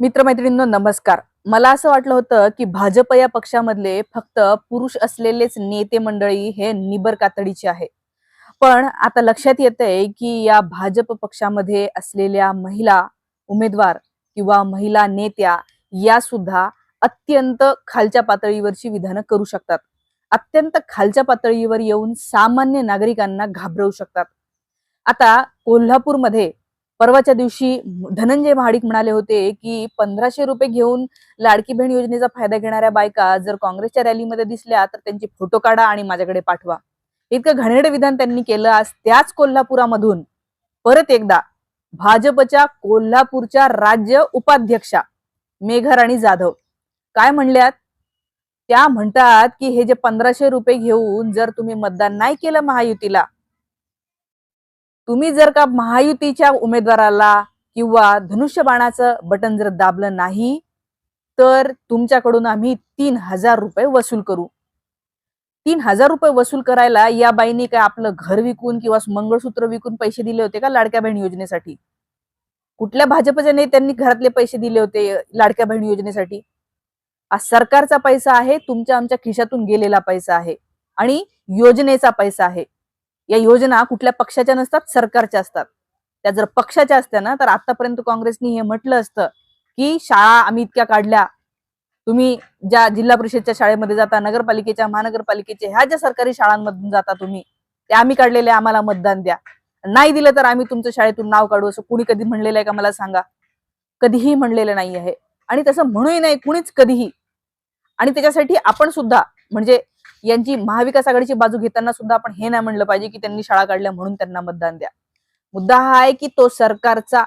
मित्रमैत्रिणींनो नमस्कार. मला असं वाटलं होतं की भाजप या पक्षामधले फक्त पुरुष असलेलेच नेते मंडळी हे निबर कातडीचे आहे पण आता लक्षात येत आहे की या भाजप पक्षामध्ये असलेल्या महिला उमेदवार किंवा महिला नेत्या या सुद्धा अत्यंत खालच्या पातळीवरची विधानं करू शकतात. अत्यंत खालच्या पातळीवर येऊन सामान्य नागरिकांना घाबरवू शकतात. आता कोल्हापूरमध्ये परवाच्या दिवशी धनंजय महाडिक म्हणाले होते की पंधराशे रुपये घेऊन लाडकी बहीण योजनेचा फायदा घेणाऱ्या बायका जर काँग्रेसच्या रॅलीमध्ये दिसल्या तर त्यांचे फोटो काढा आणि माझ्याकडे पाठवा. इतकं घणेरडं विधान त्यांनी केलं आज त्याच कोल्हापुरामधून. परत एकदा भाजपच्या कोल्हापूरच्या राज्य उपाध्यक्षा मेघराणी जाधव. काय म्हणल्यात? त्या म्हणतात की हे जे पंधराशे रुपये घेऊन जर तुम्ही मतदान नाही केलं महायुतीला तुम्ही जर का महायुतीच्या उमेदवाराला किंवा धनुष्यबाणाचं बटन जर दाबलं नाही तर तुमच्याकडून आम्ही तीन हजार रुपये वसूल करू. तीन हजार रुपये वसूल करायला या बाईने काय आपलं घर विकून किंवा मंगळसूत्र विकून पैसे दिले होते का लाडक्या बहीण योजनेसाठी? कुठल्या भाजपच्या नेत्यांनी घरातले पैसे दिले होते लाडक्या बहीण योजनेसाठी? हा सरकारचा पैसा आहे तुमच्या आमच्या खिशातून गेलेला पैसा आहे आणि योजनेचा पैसा आहे. या योजना कुठल्या पक्षाच्या नसतात सरकारच्या असतात. त्या जर पक्षाच्या असत्या ना तर आतापर्यंत काँग्रेसनी हे म्हटलं असतं की शाळा आम्ही इतक्या काढल्या. तुम्ही ज्या जिल्हा परिषदच्या शाळेमध्ये जाता नगरपालिकेच्या महानगरपालिकेच्या ह्या ज्या सरकारी शाळांमधून जाता तुम्ही ते आम्ही काढलेले आम्हाला मतदान द्या. नाही दिलं तर आम्ही तुमच्या शाळेतून नाव काढू असं कुणी कधी म्हणलेलं आहे का मला सांगा? कधीही म्हणलेलं नाही आहे आणि तसं म्हणूही नाही कुणीच कधीही. आणि त्याच्यासाठी आपण सुद्धा म्हणजे यांची महाविकास आघाडीची बाजू घेताना सुद्धा आपण हे नाही म्हणलं पाहिजे की त्यांनी शाळा काढल्या म्हणून त्यांना मतदान द्या. मुद्दा हा आहे की तो सरकारचा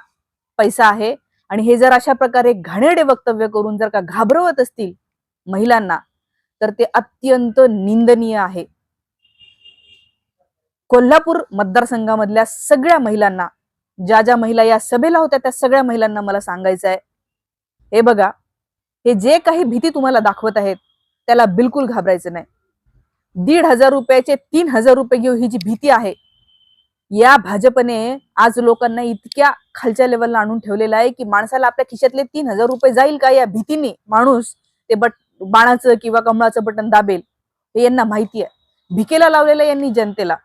पैसा आहे आणि हे जर अशा प्रकारे घाणेडे वक्तव्य करून जर का घाबरवत असतील महिलांना तर ते अत्यंत निंदनीय आहे. कोल्हापूर मतदारसंघामधल्या सगळ्या महिलांना ज्या ज्या महिला या सभेला होत्या त्या सगळ्या महिलांना मला सांगायचं आहे. हे बघा हे जे काही भीती तुम्हाला दाखवत आहेत त्याला बिलकुल घाबरायचं नाही. दीड हजार रुपयाचे तीन हजार रुपये घेऊ ही जी भीती आहे या भाजपने आज लोकांना इतक्या खालच्या लेवलला आणून ठेवलेलं आहे की माणसाला आपल्या खिशातले तीन हजार रुपये जाईल का या भीतीने माणूस ते बट बाणाचं किंवा कमळाचं बटन दाबेल हे यांना माहिती आहे. भिकेला लावलेलं यांनी जनतेला.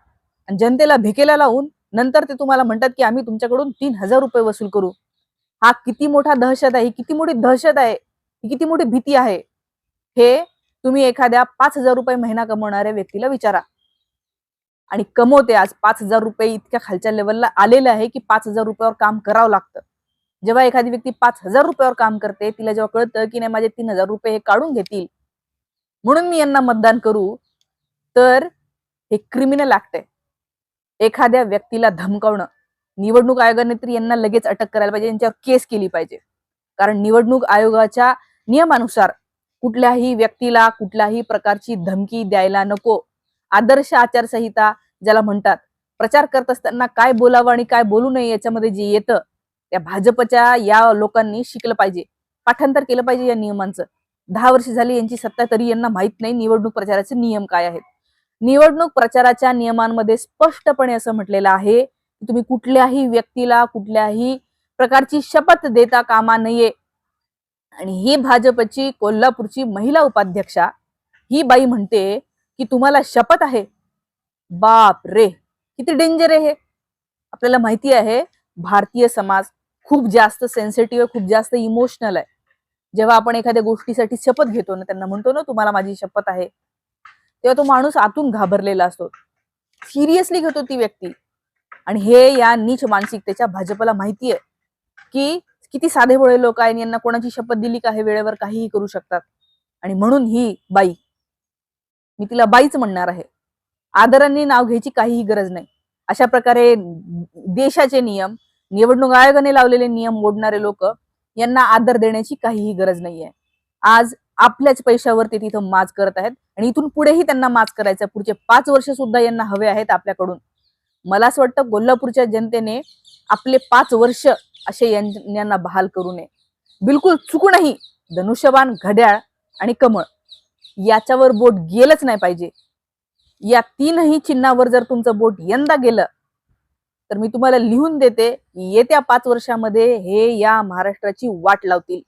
आणि जनतेला भिकेला लावून नंतर ते तुम्हाला म्हणतात की आम्ही तुमच्याकडून तीन हजार रुपये वसूल करू. हा किती मोठा दहशत आहे किती मोठी दहशत आहे ही किती मोठी भीती आहे हे तुम्ही एखाद्या पाच हजार रुपये महिना कमवणाऱ्या व्यक्तीला विचारा. आणि कमवते आज पाच हजार रुपये इतक्या खालच्या लेवलला आलेलं आहे की पाच हजार रुपयावर काम करावं लागतं. जेव्हा एखादी व्यक्ती पाच हजार रुपयावर काम करते तिला जेव्हा कळतं की नाही माझे तीन हजार रुपये हे काढून घेतील म्हणून मी यांना मतदान करू तर हे क्रिमिनल ऍक्ट आहे. एखाद्या व्यक्तीला धमकावणं. निवडणूक आयोगाने तरी यांना लगेच अटक करायला पाहिजे यांच्यावर केस केली पाहिजे. कारण निवडणूक आयोगाच्या नियमानुसार कुठल्याही व्यक्तीला कुठल्याही प्रकारची धमकी द्यायला नको. आदर्श आचारसंहिता ज्याला म्हणतात प्रचार करत असताना काय बोलावं आणि काय बोलू नये याच्यामध्ये जे येतं त्या भाजपच्या या लोकांनी शिकलं पाहिजे. पाठांतर केलं पाहिजे या नियमांचं. दहा वर्ष झाली यांची सत्ता तरी यांना माहीत नाही निवडणूक प्रचाराचे नियम काय आहेत. निवडणूक प्रचाराच्या नियमांमध्ये स्पष्टपणे असं म्हटलेलं आहे की तुम्ही कुठल्याही व्यक्तीला कुठल्याही प्रकारची शपथ देता कामा नये. आणि ही भाजपची कोल्हापूरची महिला उपाध्यक्षा ही बाई म्हणते की तुम्हाला शपथ आहे. बाप रे किती डेंजर आहे हे. आपल्याला माहिती आहे भारतीय समाज खूप जास्त सेन्सिटिव्ह खूप जास्त इमोशनल आहे. जेव्हा आपण एखाद्या गोष्टीसाठी शपथ घेतो ना त्यांना म्हणतो ना तुम्हाला माझी शपथ आहे. तेव्हा तो माणूस आतून घाबरलेला असतो. सिरियसली घेतो ती व्यक्ती. आणि हे या नीच मानसिकतेच्या भाजपला माहिती आहे की किती साधे भोळे लोक आहेत यांना कोणाची शपथ दिली का हे वेळेवर काहीही करू शकतात. आणि म्हणून ही बाई मी तिला बाईच म्हणणार आहे. आदराने नाव घ्यायची काहीही गरज नाही. अशा प्रकारे देशाचे नियम निवडणूक आयोगाने लावलेले नियम मोडणारे लोक यांना आदर देण्याची काहीही गरज नाहीये. आज आपल्याच पैशावर ते तिथं माज करत आहेत आणि इथून पुढेही त्यांना माज करायचं पुढचे पाच वर्ष सुद्धा यांना हवे आहेत आपल्याकडून. मला असं वाटतं कोल्हापूरच्या जनतेने आपले पाच वर्ष असे यां- यांना बहाल करू नये. बिलकुल चुकूनही धनुष्यबाण घड्याळ आणि कमळ याच्यावर बोट गेलंच नाही पाहिजे. या तीनही चिन्हावर जर तुमचं बोट यंदा गेलं तर मी तुम्हाला लिहून देते येत्या पाच वर्षामध्ये हे या महाराष्ट्राची वाट लावतील.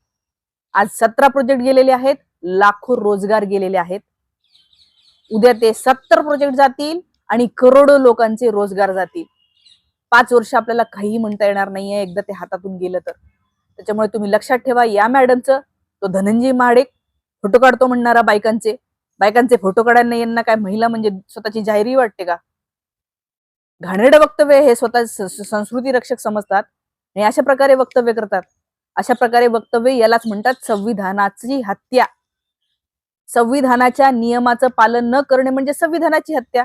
आज सतरा प्रोजेक्ट गेलेले आहेत लाखो रोजगार गेलेले आहेत. उद्या ते सत्तर प्रोजेक्ट जातील आणि करोडो लोकांचे रोजगार जातील. पाच वर्ष आपल्याला काहीही म्हणता येणार नाहीये एकदा ते हातातून गेलं तर. त्याच्यामुळे तुम्ही लक्षात ठेवा या मॅडमचं तो धनंजय महाडेक फोटो काढतो म्हणणारा बायकांचे. बायकांचे फोटो काढायला यांना काय महिला म्हणजे स्वतःची जाहिरी वाटते का? घाणेरडं वक्तव्य हे स्वतः संस्कृती रक्षक समजतात आणि अशा प्रकारे वक्तव्य करतात. अशा प्रकारे वक्तव्य यालाच म्हणतात संविधानाची हत्या. संविधानाच्या नियमाचं पालन न करणे म्हणजे संविधानाची हत्या.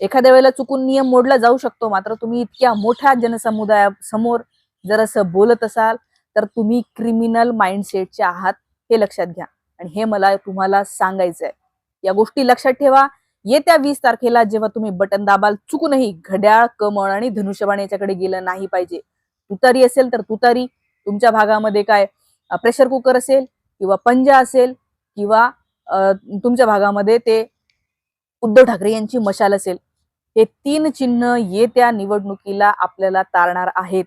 एखाद्या वेळेला चुकून नियम मोडला जाऊ शकतो मात्र तुम्ही इतक्या मोठ्या जनसमुदायासमोर जर असं बोलत असाल तर तुम्ही क्रिमिनल माइंडसेटचे आहात हे लक्षात घ्या. आणि हे मला तुम्हाला सांगायचं आहे या गोष्टी लक्षात ठेवा. येत्या वीस तारखेला जेव्हा तुम्ही बटन दाबाल चुकूनही घड्याळ कमळ आणि धनुष्यबाण याच्याकडे गेलं नाही पाहिजे. तुतारी असेल तर तुतारी. तुमच्या भागामध्ये काय प्रेशर कुकर असेल किंवा पंजा असेल किंवा तुमच्या भागामध्ये ते उद्धव ठाकरे यांची मशाल असेल. हे तीन चिन्ह येत्या निवडणुकीला आपल्याला तारणार आहेत.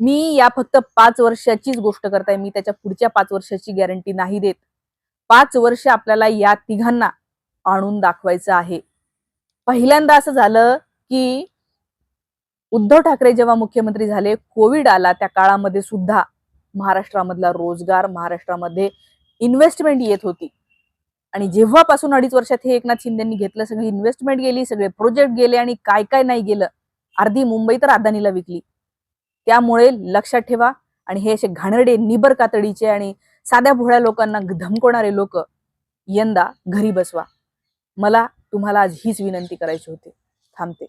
मी या फक्त पाच वर्षाचीच गोष्ट करताय. मी त्याच्या पुढच्या पाच वर्षाची गॅरंटी नाही देत. पाच वर्ष आपल्याला या तिघांना आणून दाखवायचं आहे. पहिल्यांदा असं झालं की उद्धव ठाकरे जेव्हा मुख्यमंत्री झाले कोविड आला त्या काळामध्ये सुद्धा महाराष्ट्रामधला रोजगार महाराष्ट्रामध्ये इन्व्हेस्टमेंट येत होती. आणि जेव्हापासून अडीच वर्षात हे एकनाथ शिंदेनी घेतलं सगळी इन्व्हेस्टमेंट गेली सगळे प्रोजेक्ट गेले आणि काय काय नाही गेलं अर्धी मुंबई तर अदानीला विकली. त्यामुळे लक्षात ठेवा आणि हे असे घाणेरडे निबर कातडीचे आणि साध्या भोळ्या लोकांना धमकवणारे लोक यंदा घरी बसवा. मला तुम्हाला आज हीच विनंती करायची होती. थांबते.